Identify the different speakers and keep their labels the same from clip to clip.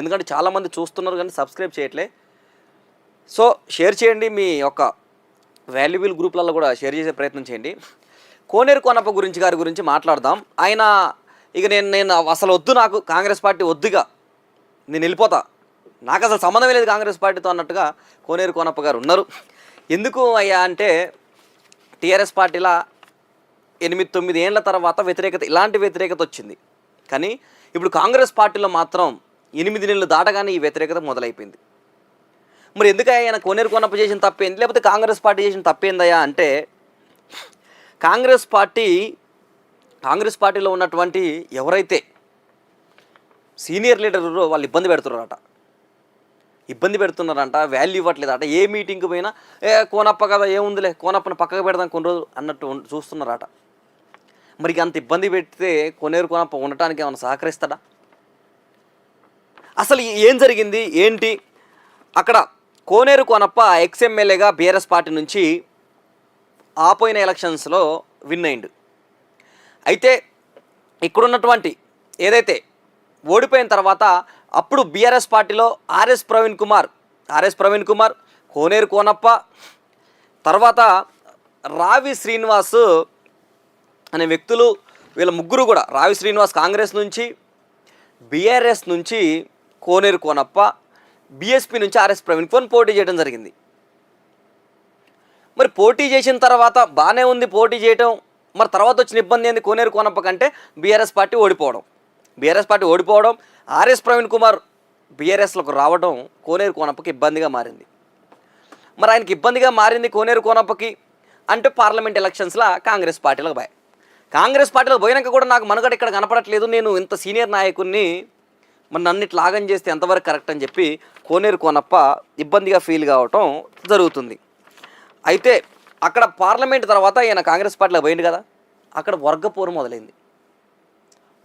Speaker 1: ఎందుకంటే చాలామంది చూస్తున్నారు కానీ సబ్స్క్రైబ్ చేయట్లే. సో షేర్ చేయండి మీ యొక్క వాల్యుబుల్ గ్రూప్లలో కూడా షేర్ చేసే ప్రయత్నం చేయండి. కోనేరు కోనప్ప గురించి గారి గురించి మాట్లాడదాం. ఆయన ఇక నేను నేను అసలు వద్దు నాకు కాంగ్రెస్ పార్టీ వద్దుగా. నేను వెళ్ళిపోతా. నాకు అసలు సంబంధమే లేదు కాంగ్రెస్ పార్టీతో అన్నట్టుగా కోనేరు కోనప్ప గారు ఉన్నారు. ఎందుకు అయ్యా అంటే టీఆర్ఎస్ పార్టీలా ఎనిమిది తొమ్మిది ఏళ్ళ తర్వాత వ్యతిరేకత ఇలాంటి వ్యతిరేకత వచ్చింది. కానీ ఇప్పుడు కాంగ్రెస్ పార్టీలో మాత్రం ఎనిమిది నెలలు దాటగానే ఈ వ్యతిరేకత మొదలైపోయింది. మరి ఎందుకు ఆయన కోనేరు కొనప్ప చేసిన తప్పేంది లేకపోతే కాంగ్రెస్ పార్టీ చేసిన తప్పేందయ్యా అంటే కాంగ్రెస్ పార్టీ కాంగ్రెస్ పార్టీలో ఉన్నటువంటి ఎవరైతే సీనియర్ లీడర్ వాళ్ళు ఇబ్బంది పెడుతున్నారట. ఇబ్బంది పెడుతున్నారంట వాల్యూ ఇవ్వట్లేదట. ఏ మీటింగ్కి పోయినా ఏ కోనప్ప కదా ఏముందిలే కోనప్పని పక్కకు పెడదాం కొన్ని రోజులు అన్నట్టు చూస్తున్నారట. మరి అంత ఇబ్బంది పెడితే కొనేరు కోనప్ప ఉండటానికి ఏమైనా సహకరిస్తాడా? అసలు ఏం జరిగింది? ఏంటి? అక్కడ కోనేరు కోనప్ప ఎక్స్ఎమ్మెల్యేగా బీఆర్ఎస్ పార్టీ నుంచి ఆపోయిన ఎలక్షన్స్లో విన్ అయిండు. అయితే ఇక్కడున్నటువంటి ఏదైతే ఓడిపోయిన తర్వాత అప్పుడు బీఆర్ఎస్ పార్టీలో ఆర్ఎస్ ప్రవీణ్ కుమార్ ఆర్ఎస్ ప్రవీణ్ కుమార్ కోనేరు కోనప్ప తర్వాత రావి శ్రీనివాస్ అనే వ్యక్తులు వీళ్ళ ముగ్గురు కూడా రావి శ్రీనివాస్ కాంగ్రెస్ నుంచి బీఆర్ఎస్ నుంచి కోనేరు కోనప్ప బీఎస్పీ నుంచి ఆర్ఎస్ ప్రవీణ్ కుమార్ పోటీ చేయడం జరిగింది. మరి పోటీ చేసిన తర్వాత బాగానే ఉంది పోటీ చేయటం. మరి తర్వాత వచ్చిన ఇబ్బంది ఏంది? కోనేరు కోనప్ప కంటే బీఆర్ఎస్ పార్టీ ఓడిపోవడం. బీఆర్ఎస్ పార్టీ ఓడిపోవడం ఆర్ఎస్ ప్రవీణ్ కుమార్ బీఆర్ఎస్లకు రావడం కోనేరు కోనప్పకి ఇబ్బందిగా మారింది. మరి ఆయనకి ఇబ్బందిగా మారింది కోనేరు కోనప్పకి అంటే పార్లమెంట్ ఎలక్షన్స్లో కాంగ్రెస్ పార్టీలకు పోయి కాంగ్రెస్ పార్టీలకు పోయినాక కూడా నాకు మనుగడ ఇక్కడ కనపడట్లేదు. నేను ఇంత సీనియర్ నాయకుడిని మరి నన్ను ఇట్లా లాగం చేస్తే ఎంతవరకు కరెక్ట్ అని చెప్పి కోనేరు కోనప్ప ఇబ్బందిగా ఫీల్ కావటం జరుగుతుంది. అయితే అక్కడ పార్లమెంట్ తర్వాత ఈయన కాంగ్రెస్ పార్టీలో పోయింది కదా అక్కడ వర్గపోరు మొదలైంది.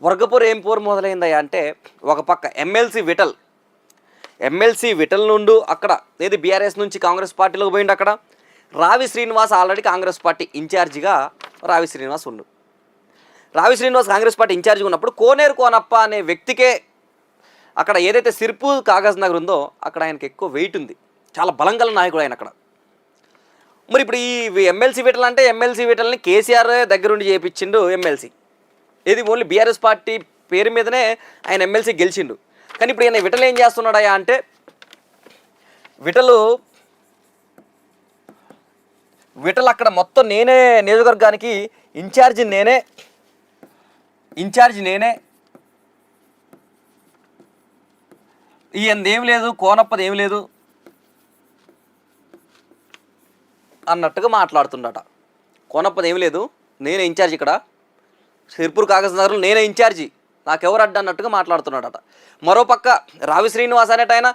Speaker 1: వర్గపోరు ఏం పోరు మొదలైందయ్యా అంటే ఒక పక్క ఎమ్మెల్సీ విటల్ ఎమ్మెల్సీ విటల్ నుండి అక్కడ ఏది బీఆర్ఎస్ నుంచి కాంగ్రెస్ పార్టీలోకి పోయిండు అక్కడ? రావి శ్రీనివాస్ ఆల్రెడీ కాంగ్రెస్ పార్టీ ఇన్ఛార్జిగా రావి శ్రీనివాస్ ఉండు. రావి శ్రీనివాస్ కాంగ్రెస్ పార్టీ ఇన్ఛార్జిగా ఉన్నప్పుడు కోనేరు కోనప్ప అనే వ్యక్తికే అక్కడ ఏదైతే సిర్పు కాగజ్ నగర్ ఉందో అక్కడ ఆయనకి ఎక్కువ వెయిట్ ఉంది. చాలా బలం గల నాయకుడు ఆయన అక్కడ. మరి ఇప్పుడు ఈ ఎమ్మెల్సీ వీటలు అంటే ఎమ్మెల్సీ వీటల్ని కేసీఆర్ దగ్గరుండి చేయించిండు ఎమ్మెల్సీ ఇది ఓన్లీ బీఆర్ఎస్ పార్టీ పేరు మీదనే ఆయన ఎమ్మెల్సీ గెలిచిండు. కానీ ఇప్పుడు ఈయన విటలు ఏం చేస్తున్నాడయా అంటే విటలు విటలు అక్కడ మొత్తం నేనే నియోజకవర్గానికి ఇన్ఛార్జి నేనే ఇన్ఛార్జి నేనే ఈయనదేం లేదు కోనప్పది ఏం లేదు అన్నట్టుగా మాట్లాడుతుండట. కోనప్పది ఏం లేదు నేనే ఇన్ఛార్జ్ ఇక్కడ. సిర్పూర్ కాగజ్ నగర్లో నేనే ఇన్ఛార్జి నాకెవరు అడ్డు అన్నట్టుగా మాట్లాడుతున్నాడట. మరోపక్క రావి శ్రీనివాస్ అనేట ఆయన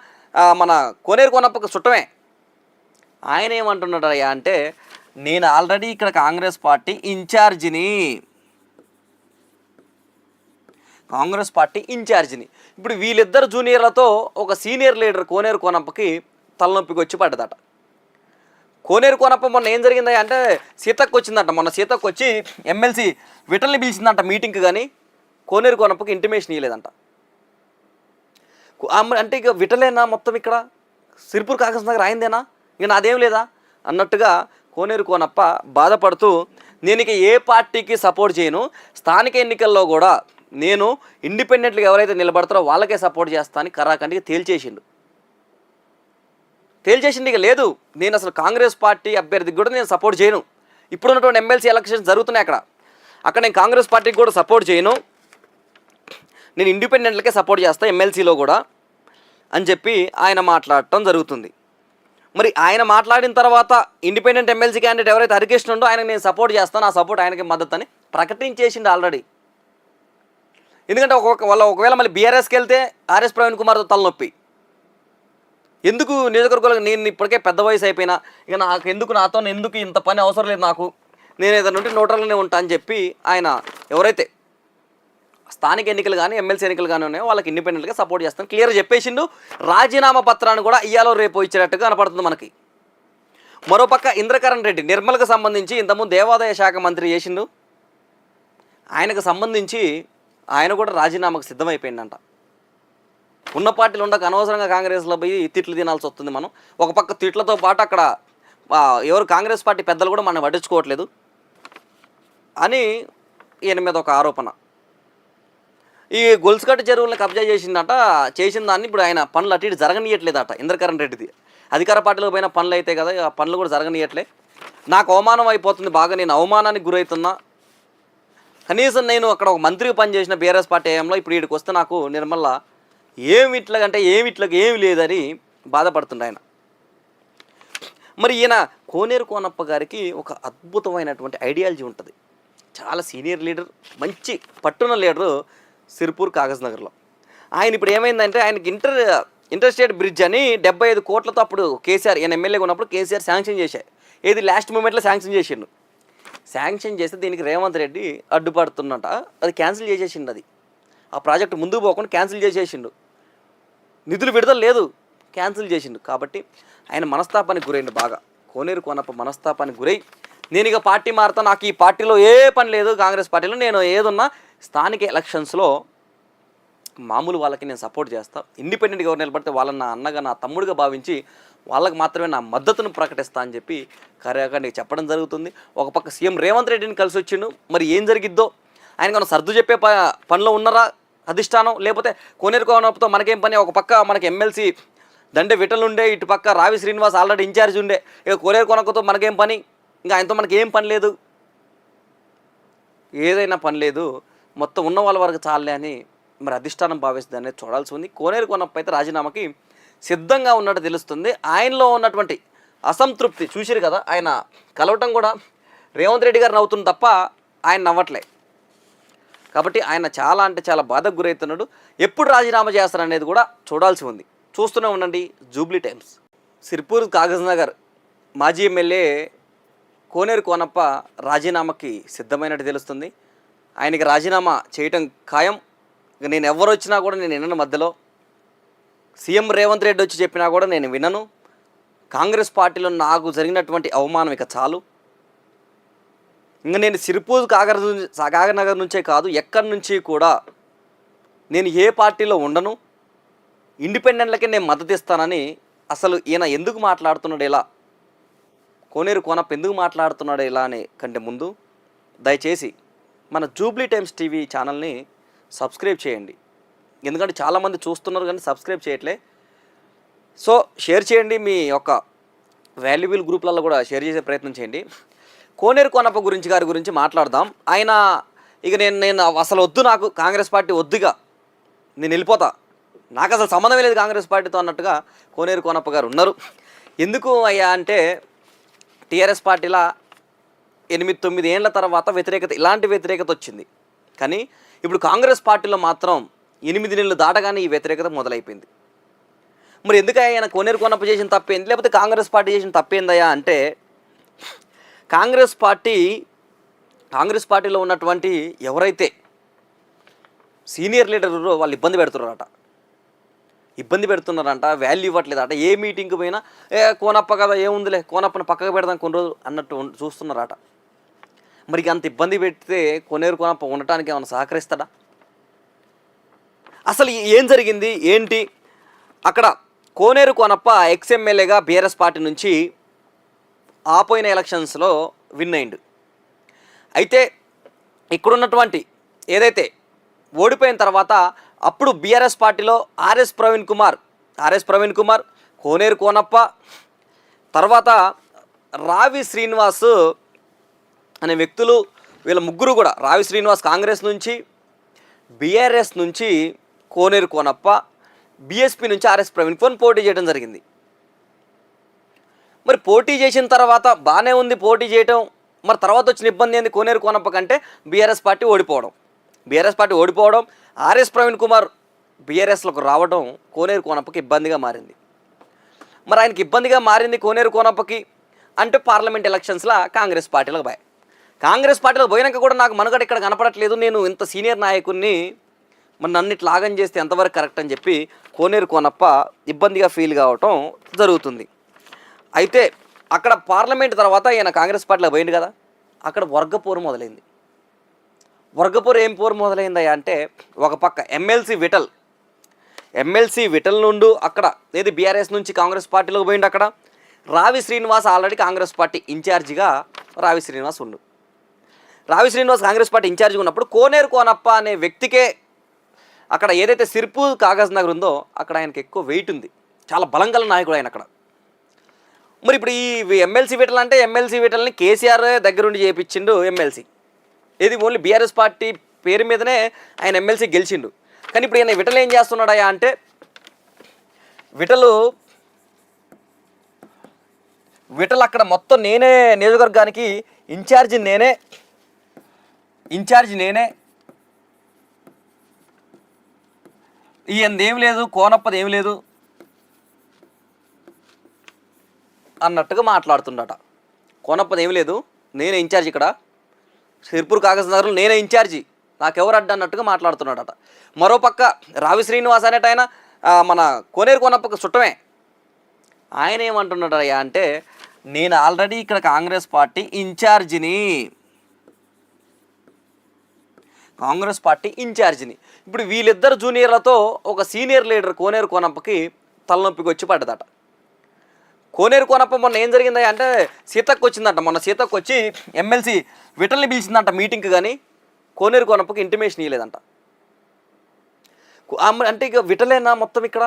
Speaker 1: మన కోనేరు కోనప్పకు చుట్టమే. ఆయన ఏమంటున్నాడయ్యా అంటే నేను ఆల్రెడీ ఇక్కడ కాంగ్రెస్ పార్టీ ఇన్ఛార్జిని కాంగ్రెస్ పార్టీ ఇన్ఛార్జిని ఇప్పుడు వీళ్ళిద్దరు జూనియర్లతో ఒక సీనియర్ లీడర్ కోనేరు కోనప్పకి తలనొప్పికి వచ్చి పడ్డదట. కోనేరు కోనప్ప మొన్న ఏం జరిగిందా అంటే సీతకు వచ్చిందంట. మొన్న సీతకు వచ్చి ఎమ్మెల్సీ విటల్ని పిలిచిందంట మీటింగ్కి కానీ కోనేరు కోనప్పకి ఇంటిమేషన్ ఇవ్వలేదంట అంటే ఇక విటలేనా మొత్తం ఇక్కడ? సిరిపూర్ కాకస్ నగర్ అయిందేనా ఇక నాదేం లేదా? అన్నట్టుగా కోనేరు కోనప్ప బాధపడుతూ నేను ఇక ఏ పార్టీకి సపోర్ట్ చేయను. స్థానిక ఎన్నికల్లో కూడా నేను ఇండిపెండెంట్గా ఎవరైతే నిలబడతారో వాళ్ళకే సపోర్ట్ చేస్తానని కరాఖండిగా తేల్చేసిండు. తేల్చేసింది ఇక లేదు. నేను అసలు కాంగ్రెస్ పార్టీ అభ్యర్థికి కూడా నేను సపోర్ట్ చేయను. ఇప్పుడున్నటువంటి ఎమ్మెల్సీ ఎలక్షన్స్ జరుగుతున్నాయి అక్కడ. అక్కడ నేను కాంగ్రెస్ పార్టీకి కూడా సపోర్ట్ చేయను. నేను ఇండిపెండెంట్లకే సపోర్ట్ చేస్తా ఎమ్మెల్సీలో కూడా అని చెప్పి ఆయన మాట్లాడటం జరుగుతుంది. మరి ఆయన మాట్లాడిన తర్వాత ఇండిపెండెంట్ ఎమ్మెల్సీ క్యాండిడేట్ ఎవరైతే హరికృష్ణ ఉండో ఆయనకు నేను సపోర్ట్ చేస్తాను. ఆ సపోర్ట్ ఆయనకి మద్దతు అని ప్రకటించేసిండు ఆల్రెడీ. ఎందుకంటే ఒక్కొక్క వాళ్ళ ఒకవేళ మళ్ళీ బీఆర్ఎస్కి వెళ్తే ఆర్ఎస్ ప్రవీణ్ కుమార్తో తలనొప్పి. ఎందుకు నియోజకవర్గాలకు నేను ఇప్పటికే పెద్ద వయసు అయిపోయినా ఇక నాకు ఎందుకు నాతో ఎందుకు ఇంత పని అవసరం లేదు నాకు? నేను ఏదైనా నుండి నోటర్లోనే ఉంటా అని చెప్పి ఆయన ఎవరైతే స్థానిక ఎన్నికలు కానీ ఎమ్మెల్సీ ఎన్నికలు కానీ ఉన్నాయో వాళ్ళకి ఇండిపెండెంట్గా సపోర్ట్ చేస్తాను. క్లియర్ చెప్పేసిండు. రాజీనామా పత్రాన్ని కూడా ఇయ్యాలో రేపు ఇచ్చేటట్టుగా కనపడుతుంది మనకి. మరోపక్క ఇంద్రకరణ్ రెడ్డి నిర్మల్కి సంబంధించి ఇంతకుముందు దేవాదాయ శాఖ మంత్రి చేసిండు. ఆయనకు సంబంధించి ఆయన కూడా రాజీనామాకు సిద్ధమైపోయిందంట. ఉన్న పార్టీలు ఉండక అనవసరంగా కాంగ్రెస్లో పోయి తిట్లు తినాల్సి వస్తుంది మనం. ఒక పక్క తిట్లతో పాటు అక్కడ ఎవరు కాంగ్రెస్ పార్టీ పెద్దలు కూడా మనం పట్టించుకోవట్లేదు అని ఈయన మీద ఒక ఆరోపణ. ఈ గొలుసుకట్టు చెరువులను కబ్జా చేసిందట చేసిన దాన్ని ఇప్పుడు ఆయన పనులు అటు ఇటు జరగనీయట్లేదట ఇంద్రకరణ్ రెడ్డిది. అధికార పార్టీలో పోయిన పనులు అయితే కదా ఆ పనులు కూడా జరగనీయట్లే. నాకు అవమానం అయిపోతుంది బాగా నేను అవమానానికి గురవుతున్నా కనీసం నేను అక్కడ ఒక మంత్రి పనిచేసిన బీఆర్ఎస్ పార్టీ ఏఎంలో ఇప్పుడు వీడికి వస్తే నాకు నిర్మల్ల ఏమి ఇట్లాగంటే ఏమి ఇట్లాగ ఏమి లేదని బాధపడుతుండ ఆయన. మరి ఈయన కోనేరు కోనప్ప గారికి ఒక అద్భుతమైనటువంటి ఐడియాలజీ ఉంటుంది. చాలా సీనియర్ లీడర్ మంచి పట్టున లీడరు సిరిపూర్ కాగజ్ నగర్లో ఆయన ఇప్పుడు ఏమైందంటే ఆయనకి ఇంటర్ ఇంటర్స్టేట్ బ్రిడ్జ్ అని డెబ్బై ఐదు కోట్లతో అప్పుడు కేసీఆర్ ఈయన ఎమ్మెల్యేగా ఉన్నప్పుడు కేసీఆర్ శాంక్షన్ చేశారు. ఏది లాస్ట్ మూమెంట్లో శాంక్షన్ చేసిండు. శాంక్షన్ చేస్తే దీనికి రేవంత్ రెడ్డి అడ్డుపడుతున్నట. అది క్యాన్సిల్ చేసేసిండు అది. ఆ ప్రాజెక్ట్ ముందుకు పోకుండా క్యాన్సిల్ చేసేసిండు. నిధులు విడుదల లేదు. క్యాన్సిల్ చేసిండు. కాబట్టి ఆయన మనస్తాపానికి గురైండు బాగా. కోనేరు కోనప్ప మనస్తాపానికి గురై నేను ఇక పార్టీ మారుతా నాకు ఈ పార్టీలో ఏ పని లేదు కాంగ్రెస్ పార్టీలో నేను ఏదున్నా స్థానిక ఎలక్షన్స్లో మామూలు వాళ్ళకి నేను సపోర్ట్ చేస్తా. ఇండిపెండెంట్గా ఎవరు నిలబడితే వాళ్ళని నా అన్నగా నా తమ్ముడిగా భావించి వాళ్ళకి మాత్రమే నా మద్దతును ప్రకటిస్తా అని చెప్పి కర్యాకాండికి చెప్పడం జరుగుతుంది. ఒక పక్క సీఎం రేవంత్ రెడ్డిని కలిసి వచ్చిండు. మరి ఏం జరిగిద్దో? ఆయన కొన్ని సర్దు చెప్పే ప పనిలో ఉన్నారా? అధిష్టానం? లేకపోతే కోనేరు కోనప్పతో మనకేం పని? ఒక పక్క మనకి ఎమ్మెల్సీ దండే విటలుండే ఉండే ఇటు పక్క రావి శ్రీనివాస్ ఆల్రెడీ ఇన్ఛార్జ్ ఉండే. ఇక కోనేరు కొనక్కతో మనకేం పని? ఇంకా ఆయనతో మనకి ఏం పని లేదు? ఏదైనా పని లేదు. మొత్తం ఉన్న వాళ్ళ వరకు చాలే అని మరి అధిష్టానం భావిస్తుంది అనేది చూడాల్సి ఉంది. కోనేరు కొనప్ప అయితే రాజీనామాకి సిద్ధంగా ఉన్నట్టు తెలుస్తుంది. ఆయనలో ఉన్నటువంటి అసంతృప్తి చూసిరు కదా ఆయన కలవటం కూడా రేవంత్ రెడ్డి గారు నవ్వుతుంది తప్ప ఆయన నవ్వట్లే. కాబట్టి ఆయన చాలా అంటే చాలా బాధకు గురవుతున్నాడు ఎప్పుడు రాజీనామా చేస్తారనేది కూడా చూడాల్సి ఉంది. చూస్తూనే ఉండండి జూబ్లీ టైమ్స్. సిర్పూర్ కాగజ్ నగర్ మాజీ ఎమ్మెల్యే కోనేరు కోనప్ప రాజీనామాకి సిద్ధమైనట్టు తెలుస్తుంది. ఆయనకి రాజీనామా చేయటం ఖాయం. నేను ఎవరు వచ్చినా కూడా నేను వినను మధ్యలో సీఎం రేవంత్ రెడ్డి వచ్చి చెప్పినా కూడా నేను వినను. కాంగ్రెస్ పార్టీలో నాకు జరిగినటువంటి అవమానం ఇక చాలు. ఇంకా నేను సిరిపూజ్ కాగర్ కాగనగర్ నుంచే కాదు ఎక్కడి నుంచి కూడా నేను ఏ పార్టీలో ఉండను. ఇండిపెండెంట్లకే నేను మద్దతు ఇస్తానని అసలు ఈయన ఎందుకు మాట్లాడుతున్నాడు ఇలా? కోనేరు కోనప్ప ఎందుకు మాట్లాడుతున్నాడు ఇలా అని కంటే ముందు దయచేసి మన జూబ్లీ టైమ్స్ టీవీ ఛానల్ని సబ్స్క్రైబ్ చేయండి. ఎందుకంటే చాలామంది చూస్తున్నారు కానీ సబ్స్క్రైబ్ చేయట్లే. సో షేర్ చేయండి మీ యొక్క వాల్యుబుల్ గ్రూప్లలో కూడా షేర్ చేసే ప్రయత్నం చేయండి. కోనేరు కోనప్ప గురించి గారి గురించి మాట్లాడదాం. ఆయన ఇక నేను నేను అసలు వద్దు నాకు కాంగ్రెస్ పార్టీ వద్దుగా. నేను వెళ్ళిపోతా. నాకు అసలు సంబంధమే లేదు కాంగ్రెస్ పార్టీతో అన్నట్టుగా కోనేరు కోనప్ప గారు ఉన్నారు. ఎందుకు అయ్యా అంటే టీఆర్ఎస్ పార్టీలా ఎనిమిది తొమ్మిది ఏళ్ళ తర్వాత వ్యతిరేకత ఇలాంటి వ్యతిరేకత వచ్చింది. కానీ ఇప్పుడు కాంగ్రెస్ పార్టీలో మాత్రం ఎనిమిది నెలలు దాటగానే ఈ వ్యతిరేకత మొదలైపోయింది. మరి ఎందుకు ఆయన కోనేరు కొనప్ప చేసిన తప్పేంది? లేకపోతే కాంగ్రెస్ పార్టీ చేసిన తప్పేందయ్యా అంటే కాంగ్రెస్ పార్టీ కాంగ్రెస్ పార్టీలో ఉన్నటువంటి ఎవరైతే సీనియర్ లీడర్ వాళ్ళు ఇబ్బంది పెడుతున్నారట. ఇబ్బంది పెడుతున్నారంట వాల్యూ ఇవ్వట్లేదట. ఏ మీటింగ్కి పోయినా ఏ కోనప్ప కదా ఏముందిలే కోనప్పని పక్కకు పెడదాం కొన్ని రోజులు అన్నట్టు చూస్తున్నారట. మరి అంత ఇబ్బంది పెడితే కొనేరు కోనప్ప ఉండటానికి ఏమైనా సహకరిస్తాడా? అసలు ఏం జరిగింది? ఏంటి? అక్కడ కోనేరు కోనప్ప ఎక్స్ఎమ్మెల్యేగా బీఆర్ఎస్ పార్టీ నుంచి ఆపోయిన ఎలక్షన్స్లో విన్ అయిండు. అయితే ఇక్కడున్నటువంటి ఏదైతే ఓడిపోయిన తర్వాత అప్పుడు బీఆర్ఎస్ పార్టీలో ఆర్ఎస్ ప్రవీణ్ కుమార్ ఆర్ఎస్ ప్రవీణ్ కుమార్ కోనేరు కోనప్ప తర్వాత రావి శ్రీనివాస్ అనే వ్యక్తులు వీళ్ళ ముగ్గురు కూడా రావి శ్రీనివాస్ కాంగ్రెస్ నుంచి బీఆర్ఎస్ నుంచి కోనేరు కోనప్ప బీఎస్పీ నుంచి ఆర్ఎస్ ప్రవీణ్ కుమార్ పోటీ చేయడం జరిగింది. మరి పోటీ చేసిన తర్వాత బాగానే ఉంది పోటీ చేయటం. మరి తర్వాత వచ్చిన ఇబ్బంది ఏంది? కోనేరు కోనప్ప కంటే బీఆర్ఎస్ పార్టీ ఓడిపోవడం. బీఆర్ఎస్ పార్టీ ఓడిపోవడం ఆర్ఎస్ ప్రవీణ్ కుమార్ బీఆర్ఎస్లోకి రావడం కోనేరు కోనప్పకి ఇబ్బందిగా మారింది. మరి ఆయనకి ఇబ్బందిగా మారింది కోనేరు కోనప్పకి అంటే పార్లమెంట్ ఎలక్షన్స్లో కాంగ్రెస్ పార్టీలకు పోయాయి. కాంగ్రెస్ పార్టీలో పోయినాక కూడా నాకు మనుగడ ఇక్కడ కనపడట్లేదు. నేను ఇంత సీనియర్ నాయకుడిని మరి నన్ను ఇట్లా లాగం చేస్తే ఎంతవరకు కరెక్ట్ అని చెప్పి కోనేరు కోనప్ప ఇబ్బందిగా ఫీల్ కావటం జరుగుతుంది. అయితే అక్కడ పార్లమెంట్ తర్వాత ఈయన కాంగ్రెస్ పార్టీలో పోయింది కదా అక్కడ వర్గపోరు మొదలైంది. వర్గపోరు ఏం పోరు మొదలైందయ్యా అంటే ఒక పక్క ఎమ్మెల్సీ విటల్ ఎమ్మెల్సీ విటల్ నుండు అక్కడ ఏది బీఆర్ఎస్ నుంచి కాంగ్రెస్ పార్టీలోకి పోయిండు అక్కడ. రావి శ్రీనివాస్ ఆల్రెడీ కాంగ్రెస్ పార్టీ ఇన్ఛార్జిగా రావి శ్రీనివాస్ ఉండు. రావి శ్రీనివాస్ కాంగ్రెస్ పార్టీ ఇన్ఛార్జిగా ఉన్నప్పుడు కోనేరు కోనప్ప అనే వ్యక్తికే అక్కడ ఏదైతే సిర్పు కాగజ్ నగర్ ఉందో అక్కడ ఆయనకి ఎక్కువ వెయిట్ ఉంది. చాలా బలం గల నాయకుడు ఆయన అక్కడ. మరి ఇప్పుడు ఈ ఎమ్మెల్సీ వీటలు అంటే ఎమ్మెల్సీ వీటల్ని కేసీఆర్ దగ్గరుండి చేయించిండు ఎమ్మెల్సీ ఇది ఓన్లీ బీఆర్ఎస్ పార్టీ పేరు మీదనే ఆయన ఎమ్మెల్సీ గెలిచిండు. కానీ ఇప్పుడు ఈయన విటలు ఏం చేస్తున్నాడయా అంటే విటలు విటలు అక్కడ మొత్తం నేనే నియోజకవర్గానికి ఇన్ఛార్జి నేనే ఇన్ఛార్జి నేనే ఈయనది ఏం లేదు కోనప్పది ఏం లేదు అన్నట్టుగా మాట్లాడుతుండట. కోనప్పది ఏం లేదు నేనే ఇన్ఛార్జ్ ఇక్కడ. సిర్పూర్ కాగజ్ నగర్లో నేనే ఇన్ఛార్జి నాకెవరు అడ్డ అన్నట్టుగా మాట్లాడుతున్నాడట. మరోపక్క రావి శ్రీనివాస్ అనేట ఆయన మన కోనేరు కోనప్పకు చుట్టమే. ఆయన ఏమంటున్నాడయ్యా అంటే నేను ఆల్రెడీ ఇక్కడ కాంగ్రెస్ పార్టీ ఇన్ఛార్జిని కాంగ్రెస్ పార్టీ ఇన్ఛార్జిని. ఇప్పుడు వీళ్ళిద్దరు జూనియర్లతో ఒక సీనియర్ లీడర్ కోనేరు కోనప్పకి తలనొప్పికి వచ్చి పడ్డదట. కోనేరు కోనప్ప మొన్న ఏం జరిగిందా అంటే సీతకు వచ్చిందంట. మొన్న సీతకు వచ్చి ఎమ్మెల్సీ విటల్ని పిలిచిందంట మీటింగ్కి కానీ కోనేరు కోనప్పకి ఇంటిమేషన్ ఇవ్వలేదంట అంటే ఇక విటలేనా మొత్తం ఇక్కడ?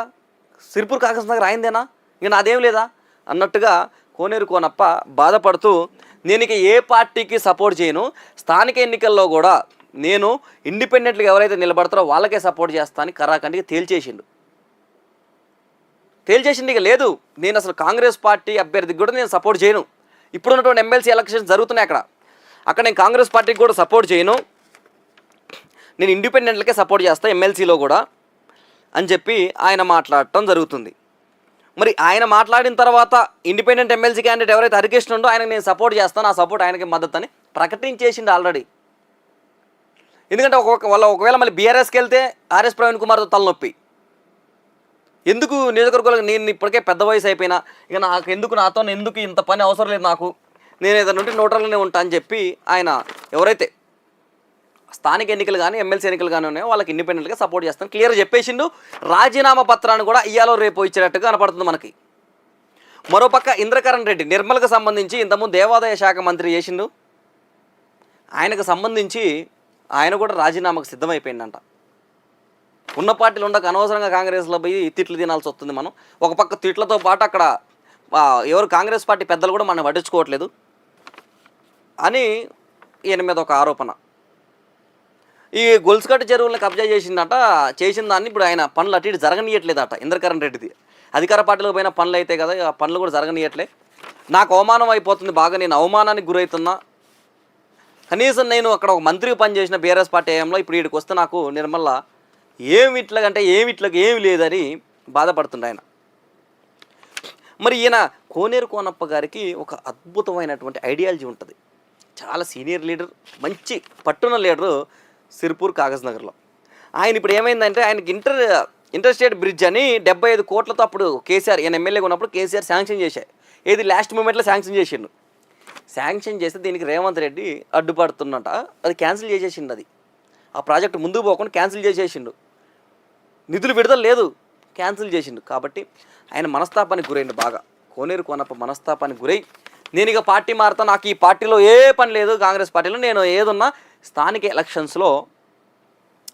Speaker 1: సిరిపూర్ కాకస్ నగర్ అయిందేనా ఇక నాదేం లేదా? అన్నట్టుగా కోనేరు కోనప్ప బాధపడుతూ నేను ఇక ఏ పార్టీకి సపోర్ట్ చేయను. స్థానిక ఎన్నికల్లో కూడా నేను ఇండిపెండెంట్గా ఎవరైతే నిలబడతారో వాళ్ళకే సపోర్ట్ చేస్తానని కరాఖండిగా తేల్చేసిండు. తేల్చేసింది ఇక లేదు. నేను అసలు కాంగ్రెస్ పార్టీ అభ్యర్థికి కూడా నేను సపోర్ట్ చేయను. ఇప్పుడున్నటువంటి ఎమ్మెల్సీ ఎలక్షన్స్ జరుగుతున్నాయి అక్కడ. అక్కడ నేను కాంగ్రెస్ పార్టీకి కూడా సపోర్ట్ చేయను. నేను ఇండిపెండెంట్లకే సపోర్ట్ చేస్తాను ఎమ్మెల్సీలో కూడా అని చెప్పి ఆయన మాట్లాడటం జరుగుతుంది. మరి ఆయన మాట్లాడిన తర్వాత ఇండిపెండెంట్ ఎమ్మెల్సీ క్యాండిడేట్ ఎవరైతే హరికృష్ణ ఉండో ఆయనకు నేను సపోర్ట్ చేస్తాను. ఆ సపోర్ట్ ఆయనకి మద్దతు అని ప్రకటించేసిండు ఆల్రెడీ. ఎందుకంటే ఒక్కొక్క వాళ్ళ ఒకవేళ మళ్ళీ బీఆర్ఎస్కి వెళ్తే ఆర్ఎస్ ప్రవీణ్ కుమార్తో తలనొప్పి. ఎందుకు నియోజకవర్గంలో నేను ఇప్పటికే పెద్ద వయసు అయిపోయినా ఇక నాకు ఎందుకు నాతో ఎందుకు ఇంత పని అవసరం లేదు నాకు నేను ఏదైనా ఉంటే నోటర్లోనే ఉంటా అని చెప్పి ఆయన ఎవరైతే స్థానిక ఎన్నికలు కానీ ఎమ్మెల్సీ ఎన్నికలు కానీ ఉన్నాయో వాళ్ళకి ఇండిపెండెంట్గా సపోర్ట్ చేస్తాను. క్లియర్గా చెప్పేసిండు. రాజీనామా పత్రాన్ని కూడా ఇయ్యాలో రేపు ఇచ్చేటట్టుగా కనపడుతుంది మనకి. మరోపక్క ఇంద్రకరణ్ రెడ్డి నిర్మల్కి సంబంధించి ఇంతకుముందు దేవాదాయ శాఖ మంత్రి చేసిండు. ఆయనకు సంబంధించి ఆయన కూడా రాజీనామాకు సిద్ధమైపోయిందంట. ఉన్న పార్టీలు ఉండక అనవసరంగా కాంగ్రెస్లో పోయి తిట్లు తినాల్సి వస్తుంది మనం. ఒక పక్క తిట్లతో పాటు అక్కడ ఎవరు కాంగ్రెస్ పార్టీ పెద్దలు కూడా మనం పట్టించుకోవట్లేదు అని ఈయన మీద ఒక ఆరోపణ. ఈ గొలుసుకట్టు చెరువులను కబ్జా చేసిందట చేసిన దాన్ని ఇప్పుడు ఆయన పనులు అటు ఇటు జరగనీయట్లేదట ఇంద్రకరణ్ రెడ్డిది. అధికార పార్టీలో పోయిన పనులు అయితే కదా ఆ పనులు కూడా జరగనీయట్లే. నాకు అవమానం అయిపోతుంది బాగా నేను అవమానానికి గురవుతున్నా కనీసం నేను అక్కడ ఒక మంత్రి పనిచేసిన బీఆర్ఎస్ పార్టీ హయాంలో ఇప్పుడు వీడికి వస్తే నాకు నిర్మల ఏమి ఇట్లాగంటే ఏమి ఇట్లాగ ఏమి లేదని బాధపడుతుండే ఆయన. మరి ఈయన కోనేరు కోనప్ప గారికి ఒక అద్భుతమైనటువంటి ఐడియాలజీ ఉంటుంది. చాలా సీనియర్ లీడర్ మంచి పట్టున లీడరు సిర్పూర్ కాగజ్ నగర్లో. ఆయన ఇప్పుడు ఏమైందంటే ఆయనకి ఇంటర్ ఇంటర్స్టేట్ బ్రిడ్జ్ అని డెబ్బై ఐదు కోట్లతో అప్పుడు కేసీఆర్ ఈయన ఎమ్మెల్యేగా ఉన్నప్పుడు కేసీఆర్ శాంక్షన్ చేశాయి ఏది లాస్ట్ మూమెంట్లో శాంక్షన్ చేసిండు. శాంక్షన్ చేస్తే దీనికి రేవంత్ రెడ్డి అడ్డుపడుతున్నట. అది క్యాన్సిల్ చేసేసిండు అది. ఆ ప్రాజెక్ట్ ముందుకు పోకుండా క్యాన్సిల్ చేసేసిండు. నిధులు విడుదల లేదు. క్యాన్సిల్ చేసిండు. కాబట్టి ఆయన మనస్తాపానికి గురైండు బాగా. కోనేరు కోనప్ప మనస్తాపానికి గురై నేను ఇక పార్టీ మారుతా నాకు ఈ పార్టీలో ఏ పని లేదు కాంగ్రెస్ పార్టీలో నేను ఏదున్నా స్థానిక ఎలక్షన్స్లో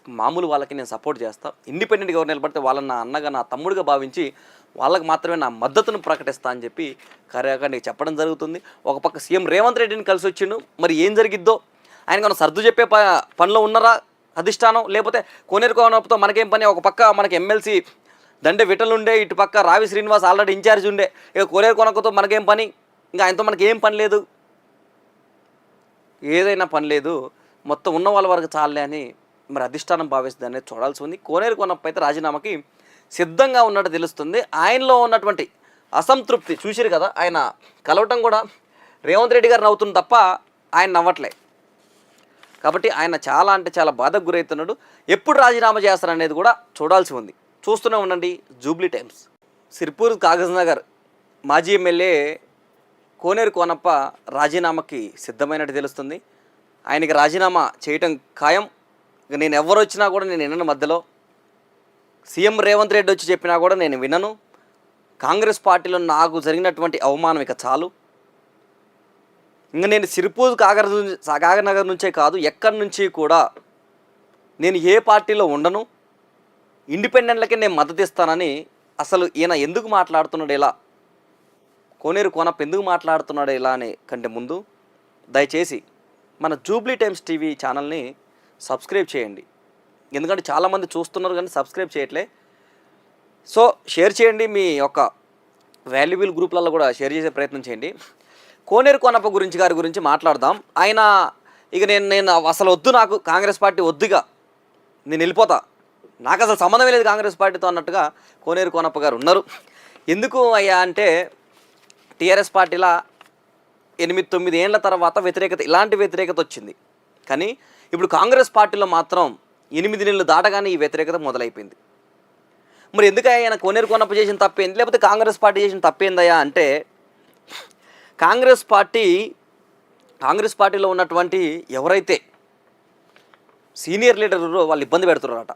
Speaker 1: మామూలు వాళ్ళకి నేను సపోర్ట్ చేస్తాను ఇండిపెండెంట్గా ఎవరు నిలబడితే వాళ్ళని నా అన్నగా నా తమ్ముడిగా భావించి వాళ్ళకి మాత్రమే నా మద్దతును ప్రకటిస్తా అని చెప్పి కార్యకారికి చెప్పడం జరుగుతుంది. ఒక పక్క సీఎం రేవంత్ రెడ్డిని కలిసి వచ్చిండు. మరి ఏం జరిగిద్దో? ఆయన కన్నా సర్దు చెప్పే ప పనిలో ఉన్నారా? అధిష్టానం? లేకపోతే కోనేరు కోనప్పతో మనకేం పని? ఒక పక్క మనకి ఎమ్మెల్సీ దండే విటలు ఉండే ఇటు పక్క రావి శ్రీనివాస్ ఆల్రెడీ ఇన్ఛార్జ్ ఉండే. ఇక కోనేరు కొనకతో మనకేం పని? ఇంకా ఆయనతో మనకి ఏం పని లేదు? ఏదైనా పని లేదు. మొత్తం ఉన్న వాళ్ళ వరకు చాలే అని మరి అధిష్టానం భావిస్తుంది అనేది చూడాల్సి ఉంది. కోనేరు కొనప్ప అయితే రాజీనామాకి సిద్ధంగా ఉన్నట్టు తెలుస్తుంది. ఆయనలో ఉన్నటువంటి అసంతృప్తి చూసిరు కదా ఆయన కలవటం కూడా రేవంత్ రెడ్డి గారు నవ్వుతుంది తప్ప ఆయన నవ్వట్లే. కాబట్టి ఆయన చాలా అంటే చాలా బాధకు గురవుతున్నాడు ఎప్పుడు రాజీనామా చేస్తారనేది కూడా చూడాల్సి ఉంది. చూస్తూనే ఉండండి జూబ్లీ టైమ్స్. సిర్పూర్ కాగజ్ నగర్ మాజీ ఎమ్మెల్యే కోనేరు కోనప్ప రాజీనామాకి సిద్ధమైనట్టు తెలుస్తుంది. ఆయనకి రాజీనామా చేయటం ఖాయం. ఇక నేను ఎవరు వచ్చినా కూడా నేను వినను మధ్యలో. సీఎం రేవంత్ రెడ్డి వచ్చి చెప్పినా కూడా నేను వినను. కాంగ్రెస్ పార్టీలో నాకు జరిగినటువంటి అవమానం ఇక చాలు. ఇంకా నేను సిరిపూర్ కాగర్ నుంచి కాగనగర్ నుంచే కాదు ఎక్కడి నుంచి కూడా నేను ఏ పార్టీలో ఉండను. ఇండిపెండెంట్లకే నేను మద్దతు ఇస్తానని అసలు ఈయన ఎందుకు మాట్లాడుతున్నాడు ఇలా? కోనేరు కోనప్ప ఎందుకు మాట్లాడుతున్నాడు ఇలా అని కంటే ముందు దయచేసి మన జూబ్లీ టైమ్స్ టీవీ ఛానల్ని సబ్స్క్రైబ్ చేయండి. ఎందుకంటే చాలామంది చూస్తున్నారు కానీ సబ్స్క్రైబ్ చేయట్లే. సో షేర్ చేయండి మీ యొక్క వాల్యుబుల్ గ్రూప్లలో కూడా షేర్ చేసే ప్రయత్నం చేయండి. కోనేరు కోనప్ప గురించి గారి గురించి మాట్లాడదాం. ఆయన ఇక నేను నేను అసలు వద్దు నాకు కాంగ్రెస్ పార్టీ వద్దుగా. నేను వెళ్ళిపోతా. నాకు అసలు సంబంధం లేదు కాంగ్రెస్ పార్టీతో అన్నట్టుగా కోనేరు కోనప్ప గారు ఉన్నారు. ఎందుకు అయ్యా అంటే టీఆర్ఎస్ పార్టీలా ఎనిమిది తొమ్మిది ఏళ్ళ తర్వాత వ్యతిరేకత ఇలాంటి వ్యతిరేకత వచ్చింది. కానీ ఇప్పుడు కాంగ్రెస్ పార్టీలో మాత్రం ఎనిమిది నెలలు దాటగానే ఈ వ్యతిరేకత మొదలైపోయింది. మరి ఎందుకు ఆయన కోనేరు కొనప్ప చేసిన తప్పేంది? లేకపోతే కాంగ్రెస్ పార్టీ చేసిన తప్పేందయ్యా అంటే కాంగ్రెస్ పార్టీ కాంగ్రెస్ పార్టీలో ఉన్నటువంటి ఎవరైతే సీనియర్ లీడర్ వాళ్ళు ఇబ్బంది పెడుతున్నారట.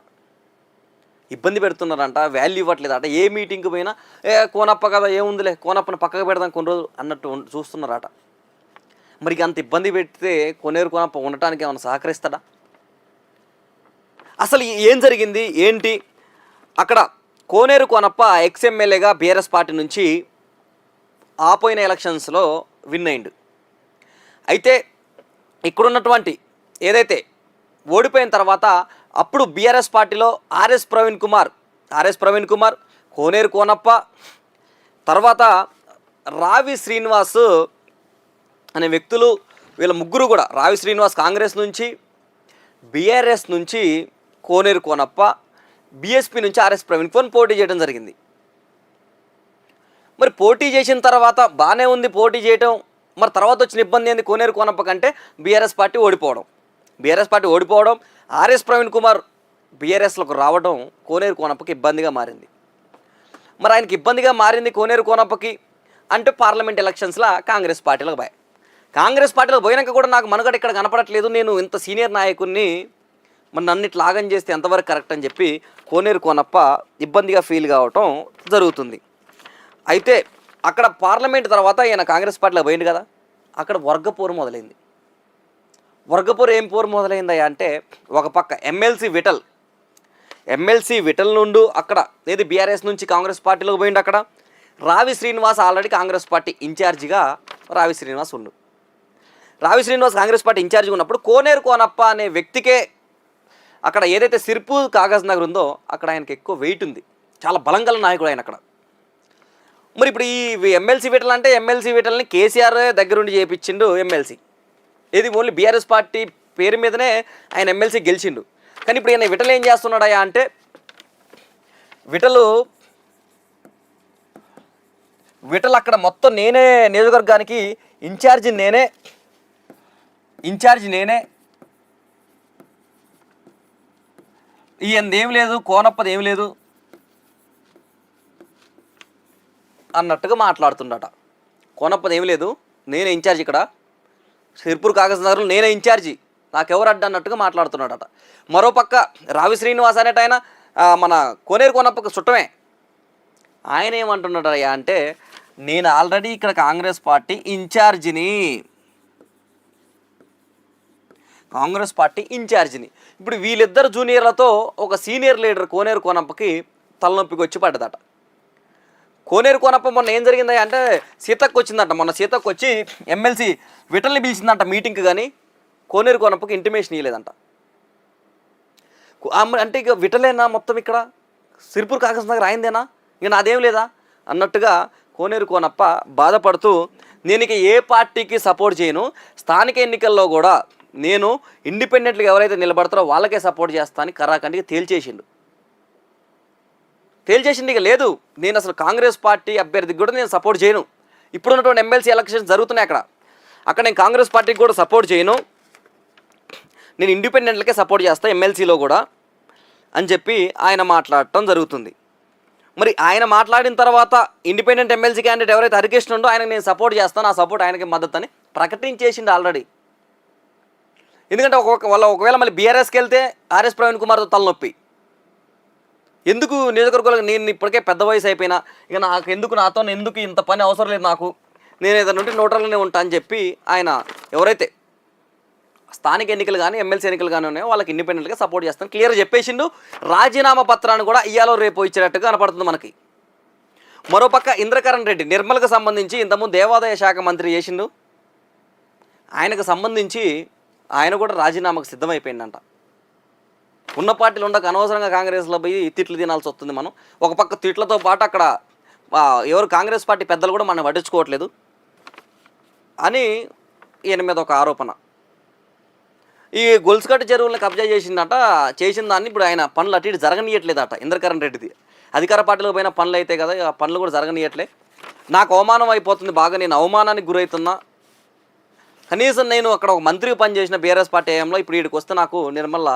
Speaker 1: ఇబ్బంది పెడుతున్నారంట వాల్యూ ఇవ్వట్లేదట. ఏ మీటింగ్కి పోయినా ఏ కోనప్ప కదా ఏముందిలే కోనప్పని పక్కకు పెడదాం కొన్ని రోజులు అన్నట్టు చూస్తున్నారట. మరి అంత ఇబ్బంది పెడితే కొనేరు కోనప్ప ఉండటానికి ఏమైనా సహకరిస్తాడా? అసలు ఏం జరిగింది? ఏంటి? అక్కడ కోనేరు కోనప్ప ఎక్స్ఎమ్మెల్యేగా బీఆర్ఎస్ పార్టీ నుంచి ఆపోయిన ఎలక్షన్స్లో విన్ అయిండు. అయితే ఇక్కడున్నటువంటి ఏదైతే ఓడిపోయిన తర్వాత అప్పుడు బీఆర్ఎస్ పార్టీలో ఆర్ఎస్ ప్రవీణ్ కుమార్ ఆర్ఎస్ ప్రవీణ్ కుమార్ కోనేరు కోనప్ప తర్వాత రావి శ్రీనివాస్ అనే వ్యక్తులు వీళ్ళ ముగ్గురు కూడా రావి శ్రీనివాస్ కాంగ్రెస్ నుంచి బీఆర్ఎస్ నుంచి కోనేరు కోనప్ప బీఎస్పీ నుంచి ఆర్ఎస్ ప్రవీణ్ కుమార్ పోటీ చేయడం జరిగింది. మరి పోటీ చేసిన తర్వాత బాగానే ఉంది పోటీ చేయటం. మరి తర్వాత వచ్చిన ఇబ్బంది ఏంది? కోనేరు కోనప్ప కంటే బీఆర్ఎస్ పార్టీ ఓడిపోవడం. బీఆర్ఎస్ పార్టీ ఓడిపోవడం ఆర్ఎస్ ప్రవీణ్ కుమార్ బీఆర్ఎస్లోకి రావడం కోనేరు కోనప్పకి ఇబ్బందిగా మారింది. మరి ఆయనకి ఇబ్బందిగా మారింది కోనేరు కోనప్పకి అంటే పార్లమెంట్ ఎలక్షన్స్లో కాంగ్రెస్ పార్టీలకు పోయి కాంగ్రెస్ పార్టీలో పోయినాక కూడా నాకు మనుగడ ఇక్కడ కనపడట్లేదు. నేను ఇంత సీనియర్ నాయకుడిని మరి నన్ను ఇట్లా చేస్తే ఎంతవరకు కరెక్ట్ అని చెప్పి కోనేరు కోనప్ప ఇబ్బందిగా ఫీల్ కావటం జరుగుతుంది. అయితే అక్కడ పార్లమెంట్ తర్వాత ఈయన కాంగ్రెస్ పార్టీలో పోయింది కదా అక్కడ వర్గపోరు మొదలైంది. వర్గపోరు ఏం పోరు మొదలైందయ్యా అంటే ఒక పక్క ఎమ్మెల్సీ విటల్ ఎమ్మెల్సీ విటల్ నుండు అక్కడ ఏది బీఆర్ఎస్ నుంచి కాంగ్రెస్ పార్టీలోకి పోయిండు అక్కడ. రావి శ్రీనివాస్ ఆల్రెడీ కాంగ్రెస్ పార్టీ ఇన్ఛార్జిగా రావి శ్రీనివాస్ ఉండు. రావి శ్రీనివాస్ కాంగ్రెస్ పార్టీ ఇన్ఛార్జ్ ఉన్నప్పుడు కోనేరు కోనప్ప అనే వ్యక్తికే అక్కడ ఏదైతే సిర్పు కాగజ్ నగర్ ఉందో అక్కడ ఆయనకి ఎక్కువ వెయిట్ ఉంది. చాలా బలం గల నాయకుడు ఆయన అక్కడ. మరి ఇప్పుడు ఈ ఎమ్మెల్సీ వీటలు అంటే ఎమ్మెల్సీ వీటల్ని కేసీఆర్ దగ్గరుండి చేయించిండు ఎమ్మెల్సీ ఇది ఓన్లీ బీఆర్ఎస్ పార్టీ పేరు మీదనే ఆయన ఎమ్మెల్సీ గెలిచిండు. కానీ ఇప్పుడు ఈయన విటలు ఏం చేస్తున్నాడయా అంటే విటలు విటలు అక్కడ మొత్తం నేనే నియోజకవర్గానికి ఇన్ఛార్జి నేనే ఇన్ఛార్జ్ నేనే. ఈయనది ఏం లేదు కోనప్పది ఏం లేదు అన్నట్టుగా మాట్లాడుతుండట. కోనప్పది ఏం లేదు నేనే ఇన్ఛార్జ్ ఇక్కడ. సిర్పూర్ కాగజ్ నగర్లో నేనే ఇన్ఛార్జి. నాకెవరు అడ్డు అన్నట్టుగా మాట్లాడుతున్నాడట. మరోపక్క రావి శ్రీనివాస్ అనేట ఆయన మన కోనేరు కోనప్పకు చుట్టమే. ఆయన ఏమంటున్నాడయ్యా అంటే నేను ఆల్రెడీ ఇక్కడ కాంగ్రెస్ పార్టీ ఇన్ఛార్జిని. కాంగ్రెస్ పార్టీ ఇన్ఛార్జిని. ఇప్పుడు వీళ్ళిద్దరు జూనియర్లతో ఒక సీనియర్ లీడర్ కోనేరు కోనప్పకి తలనొప్పికి వచ్చి పడ్డదట. కోనేరు కోనప్ప మొన్న ఏం జరిగింది అంటే సీతకు వచ్చిందంట. మొన్న సీతకు వచ్చి ఎమ్మెల్సీ విటల్ని పిలిచిందంట మీటింగ్కి కానీ కోనేరు కోనప్పకి ఇంటిమేషన్ ఇవ్వలేదంట అంటే ఇక విటలేనా మొత్తం ఇక్కడ? సిరిపూర్ కాకస్ నగర్ అయిందేనా ఇక నాదేం లేదా? అన్నట్టుగా కోనేరు కోనప్ప బాధపడుతూ నేను ఇక ఏ పార్టీకి సపోర్ట్ చేయను. స్థానిక ఎన్నికల్లో కూడా నేను ఇండిపెండెంట్గా ఎవరైతే నిలబడతారో వాళ్ళకే సపోర్ట్ చేస్తానని కరాఖండిగా తేల్చేసిండు. తేల్చేసింది ఇక లేదు. నేను అసలు కాంగ్రెస్ పార్టీ అభ్యర్థికి కూడా నేను సపోర్ట్ చేయను. ఇప్పుడున్నటువంటి ఎమ్మెల్సీ ఎలక్షన్స్ జరుగుతున్నాయి అక్కడ. అక్కడ నేను కాంగ్రెస్ పార్టీకి కూడా సపోర్ట్ చేయను. నేను ఇండిపెండెంట్లకే సపోర్ట్ చేస్తాను ఎమ్మెల్సీలో కూడా అని చెప్పి ఆయన మాట్లాడటం జరుగుతుంది. మరి ఆయన మాట్లాడిన తర్వాత ఇండిపెండెంట్ ఎమ్మెల్సీ క్యాండిడేట్ ఎవరైతే హరికృష్ణ ఉండో ఆయనకు నేను సపోర్ట్ చేస్తాను. ఆ సపోర్ట్ ఆయనకి మద్దతు అని ప్రకటించేసిండు ఆల్రెడీ. ఎందుకంటే ఒక వాళ్ళ ఒకవేళ మళ్ళీ బీఆర్ఎస్కి వెళ్తే ఆర్ఎస్ ప్రవీణ్ కుమార్తో తలనొప్పి. ఎందుకు నియోజకవర్గాలకు నేను ఇప్పటికే పెద్ద వయసు అయిపోయినా ఇక నాకు ఎందుకు నాతో ఎందుకు ఇంత పని అవసరం లేదు నాకు? నేను ఏదైనా ఉంటే నోటర్లోనే ఉంటా అని చెప్పి ఆయన ఎవరైతే స్థానిక ఎన్నికలు కానీ ఎమ్మెల్సీ ఎన్నికలు కానీ ఉన్నాయో వాళ్ళకి ఇండిపెండెంట్గా సపోర్ట్ చేస్తాను. క్లియర్ చెప్పేసిండు. రాజీనామా పత్రాన్ని కూడా ఇయ్యాలో రేపు ఇచ్చినట్టుగా కనపడుతుంది మనకి. మరోపక్క ఇంద్రకరణ్ రెడ్డి నిర్మల్కి సంబంధించి ఇంతకుముందు దేవాదాయ శాఖ మంత్రి చేసిండు. ఆయనకు సంబంధించి ఆయన కూడా రాజీనామాకు సిద్ధమైపోయిందంట. ఉన్న పార్టీలు ఉండక అనవసరంగా కాంగ్రెస్లో పోయి తిట్లు తినాల్సి వస్తుంది మనం. ఒక పక్క తిట్లతో పాటు అక్కడ ఎవరు కాంగ్రెస్ పార్టీ పెద్దలు కూడా మనం పట్టించుకోవట్లేదు అని ఈయన మీద ఒక ఆరోపణ. ఈ గొలుసుకట్ట చెరువులను కబ్జా చేసిందట చేసిన దాన్ని ఇప్పుడు ఆయన పనులు అటు ఇటు జరగనీయట్లేదట ఇంద్రకరణ్ రెడ్డిది. అధికార పార్టీలో పోయిన పనులు అయితే కదా ఆ పనులు కూడా జరగనీయట్లే. నాకు అవమానం అయిపోతుంది బాగా నేను అవమానానికి గురవుతున్నా కనీసం నేను అక్కడ ఒక మంత్రి పనిచేసిన బీఆర్ఎస్ పార్టీ ఏయంలో ఇప్పుడు వీడికి వస్తే నాకు నిర్మల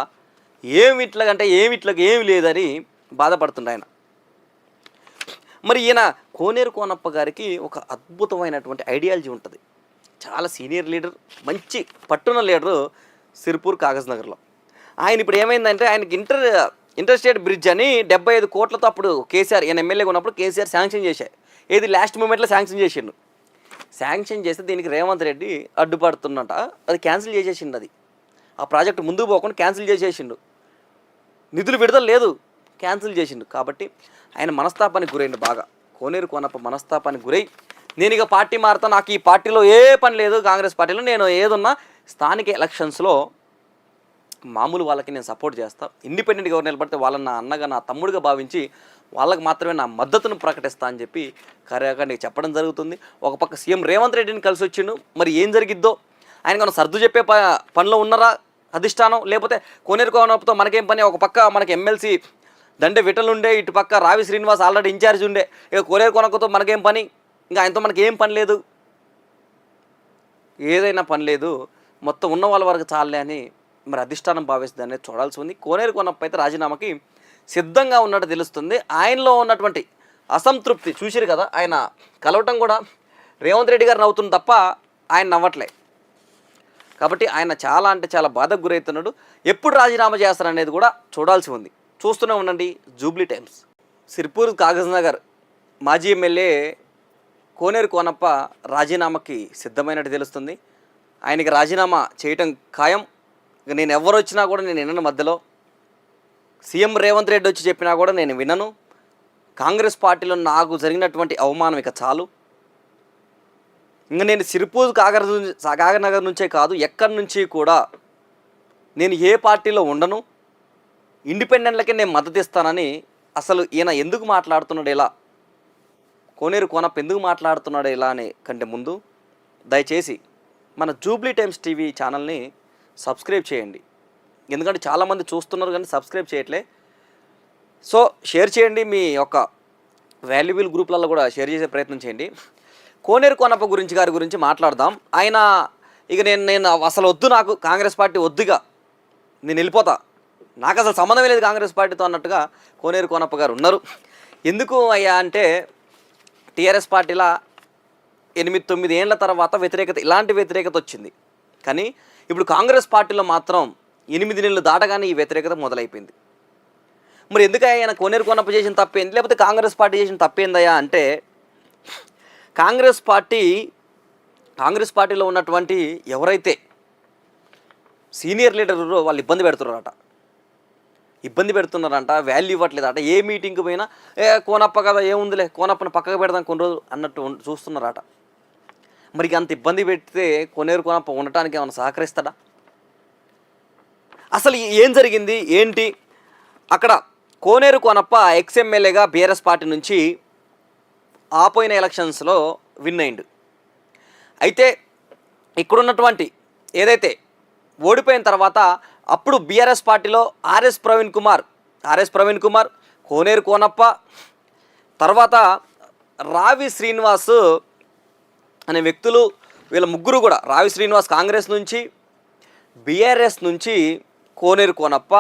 Speaker 1: ఏమి ఇట్లాగంటే ఏమి ఇట్లకి ఏమి లేదని బాధపడుతుండే ఆయన. మరి ఈయన కోనేరు కోనప్ప గారికి ఒక అద్భుతమైనటువంటి ఐడియాలజీ ఉంటుంది. చాలా సీనియర్ లీడర్ మంచి పట్టున లీడరు సిర్పూర్ కాగజ్ నగర్లో. ఆయన ఇప్పుడు ఏమైందంటే ఆయనకి ఇంటర్ ఇంటర్స్టేట్ బ్రిడ్జ్ అని డెబ్బై ఐదు కోట్లతో అప్పుడు కేసీఆర్ ఈయన ఎమ్మెల్యేగా ఉన్నప్పుడు కేసీఆర్ శాంక్షన్ చేశాయి ఏది లాస్ట్ మూమెంట్లో శాంక్షన్ చేసిండు. శాంక్షన్ చేస్తే దీనికి రేవంత్ రెడ్డి అడ్డుపడుతున్నట. అది క్యాన్సిల్ చేసేసిండు అది. ఆ ప్రాజెక్ట్ ముందుకు పోకుండా క్యాన్సిల్ చేసేసిండు. నిధులు విడుదల లేదు. క్యాన్సిల్ చేసిండు. కాబట్టి ఆయన మనస్తాపానికి గురైండు బాగా. కోనేరు కోనప్ప మనస్తాపానికి గురై నేను ఇక పార్టీ మారుతా నాకు ఈ పార్టీలో ఏ పని లేదు. కాంగ్రెస్ పార్టీలో నేను ఏదున్నా స్థానిక ఎలక్షన్స్లో మామూలు వాళ్ళకి నేను సపోర్ట్ చేస్తా. ఇండిపెండెంట్గా ఎవరు నిలబడితే వాళ్ళని నా అన్నగా నా తమ్ముడిగా భావించి వాళ్ళకి మాత్రమే నా మద్దతును ప్రకటిస్తా అని చెప్పి కార్యకారికి చెప్పడం జరుగుతుంది. ఒక పక్క సీఎం రేవంత్ రెడ్డిని కలిసి వచ్చిండు. మరి ఏం జరిగిద్దో? ఆయన కన్నా సర్దు చెప్పే ప పనిలో ఉన్నారా? అధిష్టానం? లేకపోతే కోనేరు కోనప్పతో మనకేం పని? ఒక పక్క మనకి ఎమ్మెల్సీ దండే విటలు ఉండే ఇటు పక్క రావి శ్రీనివాస్ ఆల్రెడీ ఇన్ఛార్జ్ ఉండే. ఇక కోనేరు కొనకతో మనకేం పని? ఇంకా ఆయనతో మనకి ఏం పని లేదు? ఏదైనా పని లేదు. మొత్తం ఉన్న వాళ్ళ వరకు చాలే అని మరి అధిష్టానం భావిస్తుంది అనేది చూడాల్సి ఉంది. కోనేరు కొనప్ప అయితే రాజీనామాకి సిద్ధంగా ఉన్నట్టు తెలుస్తుంది. ఆయనలో ఉన్నటువంటి అసంతృప్తి చూసిరు కదా ఆయన కలవటం కూడా రేవంత్ రెడ్డి గారు నవ్వుతుంది తప్ప ఆయన నవ్వట్లే. కాబట్టి ఆయన చాలా అంటే చాలా బాధకు గురవుతున్నాడు ఎప్పుడు రాజీనామా చేస్తారనేది కూడా చూడాల్సి ఉంది. చూస్తూనే ఉండండి జూబ్లీ టైమ్స్. సిర్పూర్ కాగజ్ నగర్ మాజీ ఎమ్మెల్యే కోనేరు కోనప్ప రాజీనామాకి సిద్ధమైనట్టు తెలుస్తుంది. ఆయనకి రాజీనామా చేయటం ఖాయం. నేను ఎవరు వచ్చినా కూడా నేను వినను మధ్యలో సీఎం రేవంత్ రెడ్డి వచ్చి చెప్పినా కూడా నేను వినను. కాంగ్రెస్ పార్టీలో నాకు జరిగినటువంటి అవమానం ఇక చాలు. ఇంకా నేను సిరిపూజ్ కాగర్ కాగర్నగర్ నుంచే కాదు ఎక్కడి నుంచి కూడా నేను ఏ పార్టీలో ఉండను. ఇండిపెండెంట్లకే నేను మద్దతు ఇస్తానని అసలు ఈయన ఎందుకు మాట్లాడుతున్నాడు ఇలా? కోనేరు కోనప్ప ఎందుకు మాట్లాడుతున్నాడు ఇలా అని కంటే ముందు దయచేసి మన జూబ్లీ టైమ్స్ టీవీ ఛానల్ని సబ్స్క్రైబ్ చేయండి. ఎందుకంటే చాలామంది చూస్తున్నారు కానీ సబ్స్క్రైబ్ చేయట్లే. సో షేర్ చేయండి మీ యొక్క వాల్యుబుల్ గ్రూప్లలో కూడా షేర్ చేసే ప్రయత్నం చేయండి. కోనేరు కోనప్ప గురించి గారి గురించి మాట్లాడదాం. ఆయన ఇక నేను నేను అసలు వద్దు నాకు కాంగ్రెస్ పార్టీ వద్దుగా నేను వెళ్ళిపోతా. నాకు అసలు సంబంధం లేదు కాంగ్రెస్ పార్టీతో అన్నట్టుగా కోనేరు కోనప్ప గారు ఉన్నారు. ఎందుకు అయ్యా అంటే టీఆర్ఎస్ పార్టీలా ఎనిమిది తొమ్మిది ఏళ్ళ తర్వాత వ్యతిరేకత ఇలాంటి వ్యతిరేకత వచ్చింది. కానీ ఇప్పుడు కాంగ్రెస్ పార్టీలో మాత్రం ఎనిమిది నెలలు దాటగానే ఈ వ్యతిరేకత మొదలైపోయింది. మరి ఎందుకు ఆయన కోనేరు కొనప్ప చేసిన తప్పేంది లేకపోతే కాంగ్రెస్ పార్టీ చేసిన తప్పేందయ్యా అంటే కాంగ్రెస్ పార్టీ కాంగ్రెస్ పార్టీలో ఉన్నటువంటి ఎవరైతే సీనియర్ లీడర్ వాళ్ళు ఇబ్బంది పెడుతున్నారట. ఇబ్బంది పెడుతున్నారంట వాల్యూ ఇవ్వట్లేదట. ఏ మీటింగ్కి పోయినా ఏ కోనప్ప కదా ఏముందిలే కోనప్పని పక్కకు పెడదాం కొన్ని రోజులు అన్నట్టు చూస్తున్నారట. మరి అంత ఇబ్బంది పెడితే కొనేరు కోనప్ప ఉండటానికి ఏమైనా సహకరిస్తాడా? అసలు ఏం జరిగింది? ఏంటి? అక్కడ కోనేరు కోనప్ప ఎక్స్ఎమ్మెల్యేగా బీఆర్ఎస్ పార్టీ నుంచి ఆపోయిన ఎలక్షన్స్లో విన్ అయిండు. అయితే ఇక్కడున్నటువంటి ఏదైతే ఓడిపోయిన తర్వాత అప్పుడు బీఆర్ఎస్ పార్టీలో ఆర్ఎస్ ప్రవీణ్ కుమార్ ఆర్ఎస్ ప్రవీణ్ కుమార్ కోనేరు కోనప్ప తర్వాత రావి శ్రీనివాస్ అనే వ్యక్తులు వీళ్ళ ముగ్గురు కూడా రావి శ్రీనివాస్ కాంగ్రెస్ నుంచి బీఆర్ఎస్ నుంచి కోనేరు కోనప్ప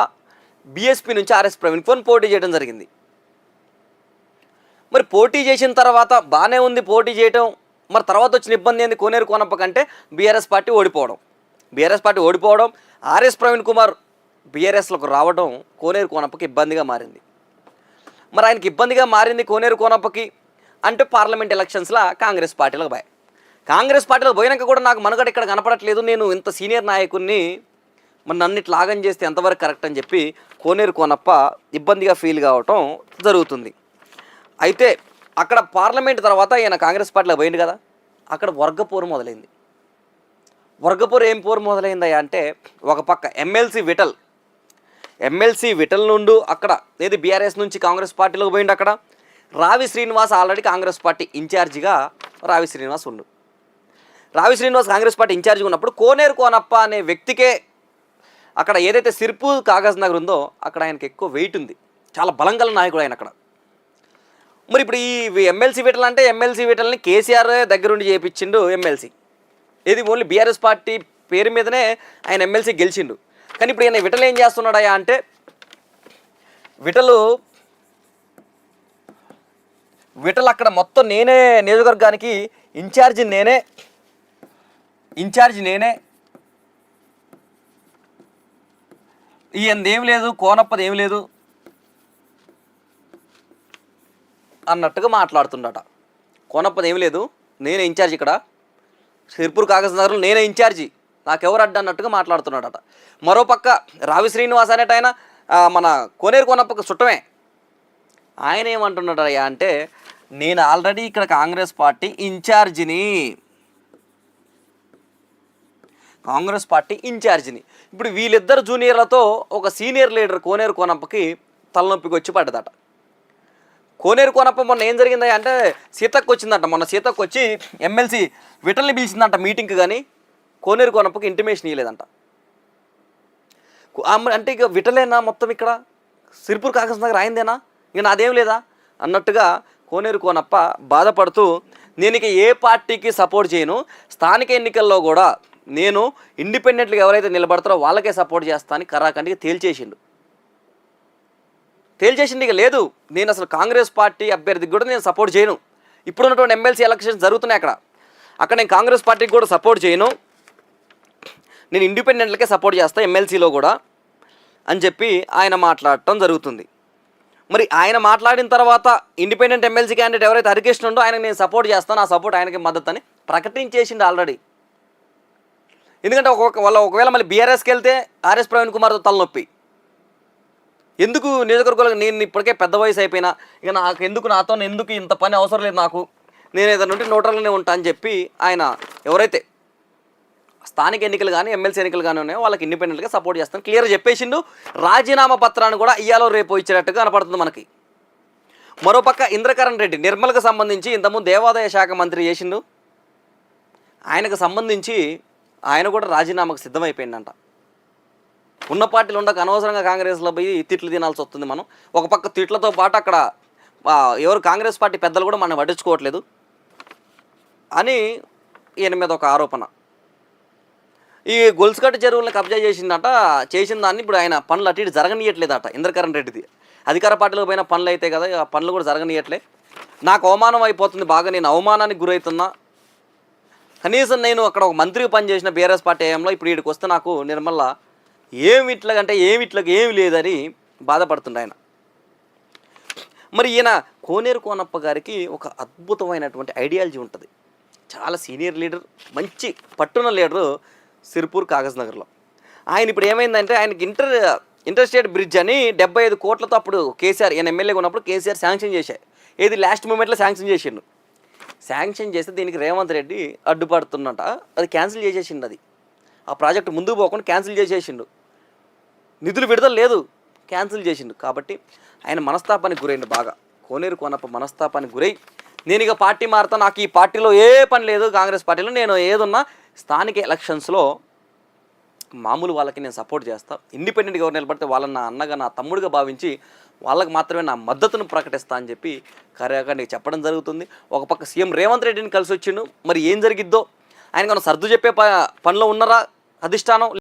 Speaker 1: బీఎస్పీ నుంచి ఆర్ఎస్ ప్రవీణ్ కుమార్ పోటీ చేయడం జరిగింది. మరి పోటీ చేసిన తర్వాత బాగానే ఉంది పోటీ చేయటం. మరి తర్వాత వచ్చిన ఇబ్బంది ఏంది? కోనేరు కోనప్ప కంటే బీఆర్ఎస్ పార్టీ ఓడిపోవడం. బీఆర్ఎస్ పార్టీ ఓడిపోవడం ఆర్ఎస్ ప్రవీణ్ కుమార్ బీఆర్ఎస్లకు రావడం కోనేరు కోనప్పకి ఇబ్బందిగా మారింది. మరి ఆయనకి ఇబ్బందిగా మారింది కోనేరు కోనప్పకి అంటే పార్లమెంట్ ఎలక్షన్స్లో కాంగ్రెస్ పార్టీలకు పోయాయి కాంగ్రెస్ పార్టీలో పోయినాక కూడా నాకు మనుగడ ఇక్కడ కనపడట్లేదు. నేను ఇంత సీనియర్ నాయకుడిని మరి నన్ను ఇట్లా ఆగం చేస్తే ఎంతవరకు కరెక్ట్ అని చెప్పి కోనేరు కోనప్ప ఇబ్బందిగా ఫీల్ కావటం జరుగుతుంది. అయితే అక్కడ పార్లమెంట్ తర్వాత ఈయన కాంగ్రెస్ పార్టీలో పోయింది కదా అక్కడ వర్గపోరు మొదలైంది. వర్గపోరు ఏం పోరు మొదలైందయ్యా అంటే ఒక పక్క ఎమ్మెల్సీ విటల్ ఎమ్మెల్సీ విటల్ నుండి అక్కడ ఏది బీఆర్ఎస్ నుంచి కాంగ్రెస్ పార్టీలోకి పోయిండు అక్కడ. రావి శ్రీనివాస్ ఆల్రెడీ కాంగ్రెస్ పార్టీ ఇన్ఛార్జిగా రావి శ్రీనివాస్ ఉండు. రావి శ్రీనివాస్ కాంగ్రెస్ పార్టీ ఇన్ఛార్జిగా ఉన్నప్పుడు కోనేరు కోనప్ప అనే వ్యక్తికే అక్కడ ఏదైతే సిర్పు కాగజ్ నగర్ ఉందో అక్కడ ఆయనకి ఎక్కువ వెయిట్ ఉంది. చాలా బలం గల నాయకుడు ఆయన అక్కడ. మరి ఇప్పుడు ఈ ఎమ్మెల్సీ వీటలు అంటే ఎమ్మెల్సీ వీటల్ని కేసీఆర్ దగ్గరుండి చేయించిండు ఎమ్మెల్సీ ఇది ఓన్లీ బీఆర్ఎస్ పార్టీ పేరు మీదనే ఆయన ఎమ్మెల్సీ గెలిచిండు. కానీ ఇప్పుడు ఈయన విటలు ఏం చేస్తున్నాడయా అంటే విటలు విటలు అక్కడ మొత్తం నేనే నియోజకవర్గానికి ఇన్ఛార్జి నేనే ఇన్ఛార్జి నేనే ఈయనది ఏం లేదు కోనప్పది ఏం లేదు అన్నట్టుగా మాట్లాడుతుండట. కోనప్పది ఏం లేదు నేనే ఇన్ఛార్జ్ ఇక్కడ. సిర్పూర్ కాగజ్ నగర్లో నేనే ఇన్ఛార్జి నాకెవరు అడ్డు అన్నట్టుగా మాట్లాడుతున్నాడట. మరోపక్క రావి శ్రీనివాస్ అనేట ఆయన మన కోనేరు కోనప్పకు చుట్టమే. ఆయన ఏమంటున్నాడయ్యా అంటే నేను ఆల్రెడీ ఇక్కడ కాంగ్రెస్ పార్టీ ఇన్ఛార్జిని కాంగ్రెస్ పార్టీ ఇన్ఛార్జిని ఇప్పుడు వీళ్ళిద్దరు జూనియర్లతో ఒక సీనియర్ లీడర్ కోనేరు కోనప్పకి తలనొప్పికి వచ్చి పడ్డదట. కోనేరు కోనప్ప మొన్న ఏం జరిగింది అంటే సీతకు వచ్చిందంట. మొన్న సీతకు వచ్చి ఎమ్మెల్సీ విటల్ని పిలిచిందంట మీటింగ్కి కానీ కోనేరు కోనప్పకి ఇంటిమేషన్ ఇవ్వలేదంట అంటే ఇక విటలేనా మొత్తం ఇక్కడ? సిరిపూర్ కాకస్ నగర్ అయిందేనా ఇక నాదేం లేదా? అన్నట్టుగా కోనేరు కోనప్ప బాధపడుతూ నేను ఇక ఏ పార్టీకి సపోర్ట్ చేయను. స్థానిక ఎన్నికల్లో కూడా నేను ఇండిపెండెంట్గా ఎవరైతే నిలబడతారో వాళ్ళకే సపోర్ట్ చేస్తానని కరాఖండిగా తేల్చేసిండు. తేల్చేసింది ఇక లేదు. నేను అసలు కాంగ్రెస్ పార్టీ అభ్యర్థికి కూడా నేను సపోర్ట్ చేయను. ఇప్పుడున్నటువంటి ఎమ్మెల్సీ ఎలక్షన్స్ జరుగుతున్నాయి అక్కడ. అక్కడ నేను కాంగ్రెస్ పార్టీకి కూడా సపోర్ట్ చేయను. నేను ఇండిపెండెంట్లకే సపోర్ట్ చేస్తాను ఎమ్మెల్సీలో కూడా అని చెప్పి ఆయన మాట్లాడటం జరుగుతుంది. మరి ఆయన మాట్లాడిన తర్వాత ఇండిపెండెంట్ ఎమ్మెల్సీ క్యాండిడేట్ ఎవరైతే హరికృష్ణ ఉండో ఆయనకు నేను సపోర్ట్ చేస్తాను. ఆ సపోర్ట్ ఆయనకి మద్దతు అని ప్రకటించేసిండు ఆల్రెడీ ఎందుకంటే ఒక వాళ్ళ ఒకవేళ మళ్ళీ బీఆర్ఎస్కి వెళ్తే ఆర్ఎస్ ప్రవీణ్ కుమార్తో తలనొప్పి. ఎందుకు నియోజకవర్గాలకు నేను ఇప్పటికే పెద్ద వయసు అయిపోయినా ఇక నాకు ఎందుకు నాతో ఎందుకు ఇంత పని అవసరం లేదు నాకు? నేను ఏదైనా ఉంటే నోటర్లోనే ఉంటా అని చెప్పి ఆయన ఎవరైతే స్థానిక ఎన్నికలు కానీ ఎమ్మెల్సీ ఎన్నికలు కానీ ఉన్నాయో వాళ్ళకి ఇండిపెండెంట్గా సపోర్ట్ చేస్తాను. క్లియర్ చెప్పేసిండు. రాజీనామా పత్రాన్ని కూడా ఇయ్యాలో రేపు ఇచ్చినట్టుగా కనపడుతుంది మనకి. మరోపక్క ఇంద్రకరణ్ రెడ్డి నిర్మల్కి సంబంధించి ఇంతకుముందు దేవాదాయ శాఖ మంత్రి చేసిండు. ఆయనకు సంబంధించి ఆయన కూడా రాజీనామాకు సిద్ధమైపోయిందంట. ఉన్న పార్టీలు ఉండక అనవసరంగా కాంగ్రెస్లో పోయి తిట్లు తినాల్సి వస్తుంది మనం. ఒక పక్క తిట్లతో పాటు అక్కడ ఎవరు కాంగ్రెస్ పార్టీ పెద్దలు కూడా మనం పట్టించుకోవట్లేదు అని ఈయన మీద ఒక ఆరోపణ. ఈ గొలుసుకట్టు చెరువులను కబ్జా చేసిందట చేసిన దాన్ని ఇప్పుడు ఆయన పనులు అటు ఇటు జరగనీయట్లేదట ఇంద్రకరణ్ రెడ్డిది. అధికార పార్టీలో పోయిన పనులు అయితే కదా ఆ పనులు కూడా జరగనీయట్లే. నాకు అవమానం అయిపోతుంది బాగా నేను అవమానానికి గురవుతున్నా కనీసం నేను అక్కడ ఒక మంత్రి పనిచేసిన బీఆర్ఎస్ పార్టీ ఏయంలో ఇప్పుడు వీడికి వస్తే నాకు నిర్మల ఏమి ఇట్లాగంటే ఏమి ఇట్లకి ఏమి లేదని బాధపడుతుండే ఆయన. మరి ఈయన కోనేరు కోనప్ప గారికి ఒక అద్భుతమైనటువంటి ఐడియాలజీ ఉంటుంది. చాలా సీనియర్ లీడర్ మంచి పట్టున లీడరు సిర్పూర్ కాగజ్ నగర్లో. ఆయన ఇప్పుడు ఏమైందంటే ఆయనకి ఇంటర్ ఇంటర్స్టేట్ బ్రిడ్జ్ అని డెబ్బై ఐదు కోట్లతో అప్పుడు కేసీఆర్ ఈయన ఎమ్మెల్యేగా ఉన్నప్పుడు కేసీఆర్ శాంక్షన్ చేశాయి ఏది లాస్ట్ మూమెంట్లో శాంక్షన్ చేసిండు. శాంక్షన్ చేస్తే దీనికి రేవంత్ రెడ్డి అడ్డుపడుతున్నట. అది క్యాన్సిల్ చేసేసిండు అది. ఆ ప్రాజెక్ట్ ముందుకు పోకుండా క్యాన్సిల్ చేసేసిండు. నిధులు విడుదల లేదు. క్యాన్సిల్ చేసిండు. కాబట్టి ఆయన మనస్తాపానికి గురైండు బాగా. కోనేరు కోనప్ప మనస్తాపానికి గురై నేను ఇక పార్టీ మారుతా నాకు ఈ పార్టీలో ఏ పని లేదు కాంగ్రెస్ పార్టీలో నేను ఏదున్నా స్థానిక ఎలక్షన్స్లో మామూలు వాళ్ళకి నేను సపోర్ట్ చేస్తా. ఇండిపెండెంట్గా ఎవరు నిలబడితే వాళ్ళని నా అన్నగా నా తమ్ముడిగా భావించి వాళ్ళకి మాత్రమే నా మద్దతును ప్రకటిస్తా అని చెప్పి కార్యకారికి చెప్పడం జరుగుతుంది. ఒక పక్క సీఎం రేవంత్ రెడ్డిని కలిసి వచ్చిండు. మరి ఏం జరిగిద్దో? ఆయన సర్దు చెప్పే ప పనిలో ఉన్నారా? అధిష్టానం